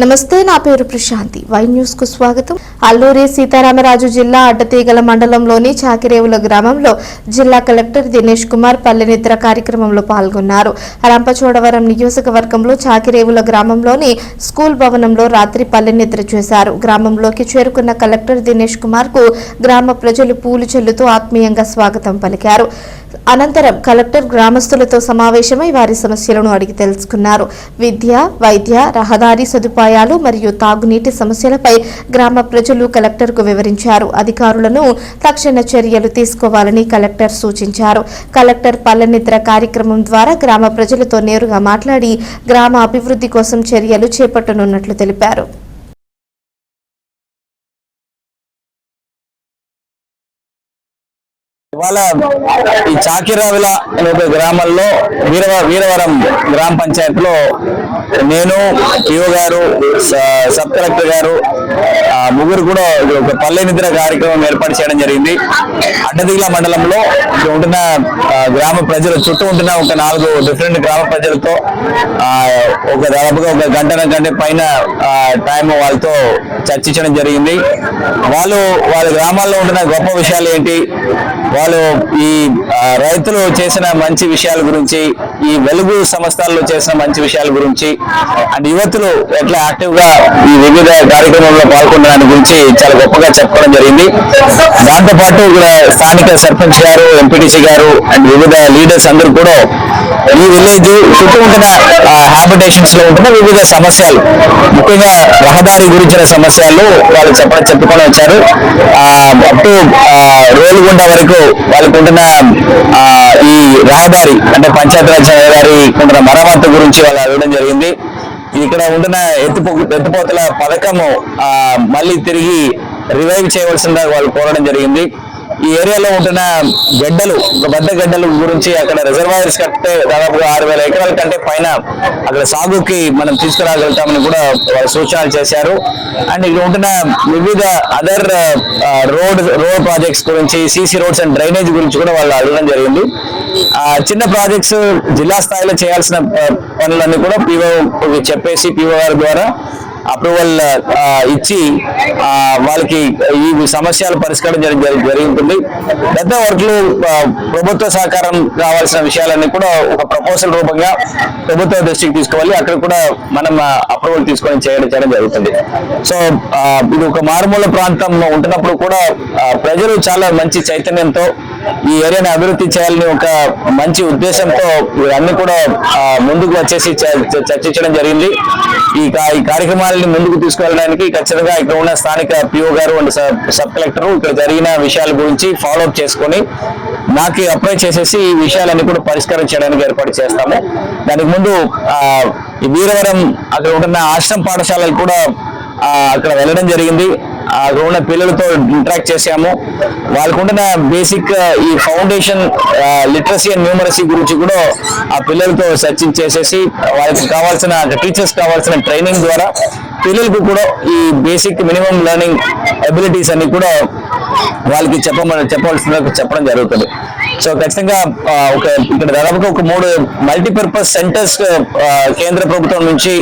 నమస్తే నా పేరు ప్రశాంతి. వై న్యూస్కు స్వాగతం. అల్లూరి సీతారామరాజు జిల్లా అడ్డతీగల మండలంలోని చాకిరేవుల గ్రామంలో జిల్లా కలెక్టర్ దినేష్ కుమార్ పల్లెనిద్ర కార్యక్రమంలో పాల్గొన్నారు. రంపచోడవరం నియోజకవర్గంలో చాకిరేవుల గ్రామంలోని స్కూల్ భవనంలో రాత్రి పల్లెనిద్ర చేశారు. గ్రామంలోకి చేరుకున్న కలెక్టర్ దినేష్ కుమార్కు గ్రామ ప్రజలు పూలు చెల్లుతూ ఆత్మీయంగా స్వాగతం పలికారు. అనంతరం కలెక్టర్ గ్రామస్తులతో సమావేశమై వారి సమస్యలను అడిగి తెలుసుకున్నారు. విద్య వైద్య రహదారి సదుపాయాలు మరియు తాగునీటి సమస్యలపై గ్రామ ప్రజలు కలెక్టర్కు వివరించారు. అధికారులను తక్షణ చర్యలు తీసుకోవాలని కలెక్టర్ సూచించారు. కలెక్టర్ పల్లెనిద్ర కార్యక్రమం ద్వారా గ్రామ ప్రజలతో నేరుగా మాట్లాడి గ్రామ అభివృద్ధి కోసం చర్యలు చేపట్టనున్నట్లు తెలిపారు. ఇవాళ ఈ చాకిరావిల అనే ఒక గ్రామంలో వీరవ వీరవరం గ్రామ పంచాయతీలో నేను పిఓ గారు స- సబ్ కలెక్టర్ గారు ముగ్గురు కూడా ఒక పల్లె నిద్ర కార్యక్రమం ఏర్పాటు చేయడం జరిగింది. అడ్డదిగుల మండలంలో ఉంటున్న గ్రామ ప్రజలు చుట్టూ ఉంటున్న ఒక నాలుగు డిఫరెంట్ గ్రామ ప్రజలతో ఒక దాదాపుగా ఒక గంట గంట పైన టైం వాళ్ళతో చర్చించడం జరిగింది. వాళ్ళు వాళ్ళ గ్రామాల్లో ఉంటున్న గొప్ప విషయాలు ఏంటి? వాళ్ళు ఈ రైతులు చేసిన మంచి విషయాల గురించి ఈ వెలుగు సంస్థల్లో చేసిన మంచి విషయాల గురించి అండ్ యువతులు ఎట్లా యాక్టివ్గా ఈ వివిధ కార్యక్రమంలో పాల్గొన్న దాని గురించి చాలా గొప్పగా చెప్పుకోవడం జరిగింది. దాంతో పాటు ఇక్కడ స్థానిక సర్పంచ్ గారు ఎంపీటీసీ గారు అండ్ వివిధ లీడర్స్ అందరూ కూడా ఈ విలేజ్ చుట్టూ ఉంటున్న హ్యాబిటేషన్స్లో ఉంటున్న వివిధ సమస్యలు. ముఖ్యంగా రహదారి గురించిన సమస్యలు వాళ్ళు చెప్పడం చెప్పుకొని వచ్చారు. అప్ టు రోలుగుండ వరకు వాళ్ళకు ఉంటున్న ఈ రహదారి అంటే పంచాయతీరాజ్ రహదారి ఉంటున్న మరమ్మతు గురించి వాళ్ళు అడగడం జరిగింది. ఇక్కడ ఉంటున్న ఎత్తిపో ఎత్తిపోతల పథకము మళ్ళీ తిరిగి రివైవ్ చేయవలసిందిగా వాళ్ళు కోరడం జరిగింది. ఈ ఏరియాలో ఉంటున్న గడ్డలు బద్ద పెద్ద గడ్డల గురించి అక్కడ రిజర్వాయర్స్ కట్టే దాదాపు ఆరు వేల ఎకరాల కంటే పైన అక్కడ సాగుకి మనం తీసుకురాగలుగుతామని కూడా వాళ్ళు సూచనలు చేశారు. అండ్ ఇక్కడ ఉంటున్న వివిధ అదర్ రోడ్ రోడ్ ప్రాజెక్ట్స్ గురించి సీసీ రోడ్స్ అండ్ డ్రైనేజ్ గురించి కూడా వాళ్ళు అడగడం జరిగింది. ఆ చిన్న ప్రాజెక్ట్స్ జిల్లా స్థాయిలో చేయాల్సిన పనులన్నీ కూడా పీఓ చెప్పేసి పీఓ గారి ద్వారా అప్రూవల్ ఇచ్చి వాళ్ళకి ఈ సమస్యలు పరిష్కారం జరి- జరుగుతుంది పెద్ద వర్క్లు ప్రభుత్వ సహకారం కావాల్సిన విషయాలన్నీ కూడా ఒక ప్రపోజల్ రూపంగా ప్రభుత్వ దృష్టికి తీసుకోవాలి. అక్కడ కూడా మనం అప్రూవల్ తీసుకొని చేయడం చేయడం జరుగుతుంది. సో ఇది ఒక మారుమూల ప్రాంతం ఉంటున్నప్పుడు కూడా ప్రజలు చాలా మంచి చైతన్యంతో ఈ ఏరియాని అభివృద్ధి చేయాలని ఒక మంచి ఉద్దేశంతో ఇవన్నీ కూడా ముందుకు వచ్చేసి చ- చ- చర్చించడం జరిగింది. ఈ ఈ కార్యక్రమాలని ముందుకు తీసుకెళ్ళడానికి ఖచ్చితంగా ఇక్కడ ఉన్న స్థానిక పిఓ గారు అండ్ సబ్ కలెక్టర్ ఇక్కడ జరిగిన విషయాల గురించి ఫాలో అప్ చేసుకొని నాకు అప్లై చేసేసి ఈ విషయాలన్నీ కూడా పరిష్కారం చేయడానికి ఏర్పాటు చేస్తాము. దానికి ముందు వీరవరం అక్కడ ఉంటున్న ఆశ్రమ పాఠశాలలు కూడా అక్కడ వెళ్ళడం జరిగింది. ఆ ఉన్న పిల్లలతో ఇంటరాక్ట్ చేశాము. వాళ్ళకు ఉంటున్న బేసిక్ ఈ ఫౌండేషన్ లిటరసీ అండ్ న్యూమరసీ గురించి కూడా ఆ పిల్లలతో సర్చింగ్ చేసేసి వాళ్ళకి కావాల్సిన టీచర్స్ కావాల్సిన ట్రైనింగ్ ద్వారా పిల్లలకు కూడా ఈ బేసిక్ మినిమం లెర్నింగ్ అబిలిటీస్ అన్ని కూడా వాళ్ళకి చెప్పమని చెప్పవలసిన చెప్పడం జరుగుతుంది. సో ఖచ్చితంగా ఒక ఇక్కడ దాదాపుగా ఒక మూడు మల్టీపర్పస్ సెంటర్స్ కేంద్ర ప్రభుత్వం నుంచి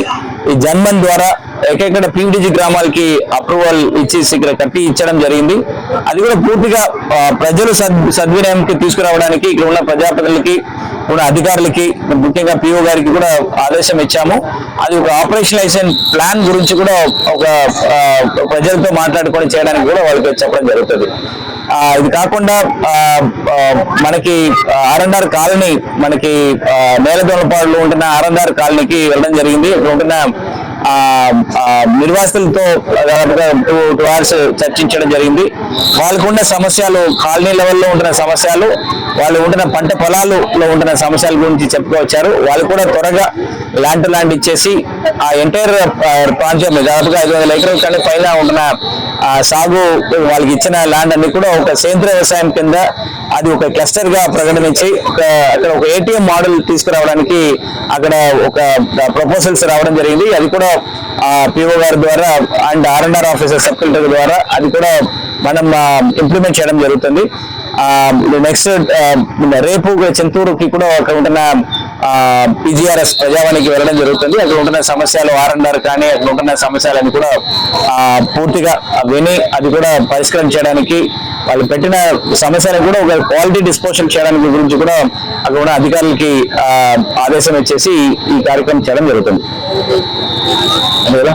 ఈ జన్మన్ ద్వారా ఎక్కడెక్కడ పీవీడీజీ గ్రామాలకి అప్రూవల్ ఇచ్చేసి ఇక్కడ కట్టి ఇచ్చడం జరిగింది. అది కూడా పూర్తిగా ప్రజలు సద్ సద్వినియోగంకి తీసుకురావడానికి ఇక్కడ ఉన్న ప్రజాప్రతినిధులకి ఉన్న అధికారులకి ముఖ్యంగా పిఓ గారికి కూడా ఆదేశం ఇచ్చాము. అది ఒక ఆపరేషనలైజేషన్ ప్లాన్ గురించి కూడా ఒక ప్రజలతో మాట్లాడుకొని చేయడానికి కూడా వాళ్ళకి చెప్పడం జరుగుతుంది. ఇది కాకుండా మనకి ఆర్ఎన్ఆర్ కాలనీ మనకి ఆ, ఉంటున్న ఆర్ఎన్ఆర్ కాలనీకి వెళ్ళడం జరిగింది. ఇక్కడ ఉంటున్న నిర్వాసితులతో దాదాపుగా టూ టూ అవర్స్ చర్చించడం జరిగింది. వాళ్ళకు ఉన్న సమస్యలు కాలనీ లెవెల్లో ఉంటున్న సమస్యలు వాళ్ళు ఉంటున్న పంట పొలాలలో ఉంటున్న సమస్యల గురించి చెప్పుకొచ్చారు వాళ్ళు కూడా త్వరగా ల్యాండ్ ల్యాండ్ ఇచ్చేసి ఆ ఎంటైర్ ప్రాంతం దాదాపుగా ఐదు వందల ఎకరాల కంటే పైన ఉంటున్న ఆ సాగు వాళ్ళకి ఇచ్చిన ల్యాండ్ అన్ని కూడా ఒక సేంద్రియ వ్యవసాయం కింద అది ఒక క్లస్టర్గా ప్రకటించి ఒక అక్కడ ఒక ఏటీఎం మోడల్ తీసుకురావడానికి అక్కడ ఒక ప్రపోజల్స్ రావడం జరిగింది. అది కూడా పిఓ గారి ద్వారా and RNR officer sub collector ద్వారా అది కూడా మనం ఇంప్లిమెంట్ చేయడం జరుగుతుంది. నెక్స్ట్ రేపు చింతూరుకి కూడా అక్కడ ఉంటున్న పిజిఆర్ఎస్ ప్రజావానికి వెళ్ళడం జరుగుతుంది. అక్కడ ఉంటున్న సమస్యలు ఆర్ఎండ్ఆర్ కానీ అక్కడ ఉంటున్న సమస్యలని కూడా ఆ, పూర్తిగా విని అది కూడా పరిష్కరించడానికి వాళ్ళు పెట్టిన సమస్యలను కూడా ఒక క్వాలిటీ డిస్పోజల్ చేయడానికి గురించి కూడా అక్కడ ఉన్న అధికారులకి ఆ, ఆదేశం ఇచ్చేసి ఈ కార్యక్రమం చేయడం జరుగుతుంది. అందువల్ల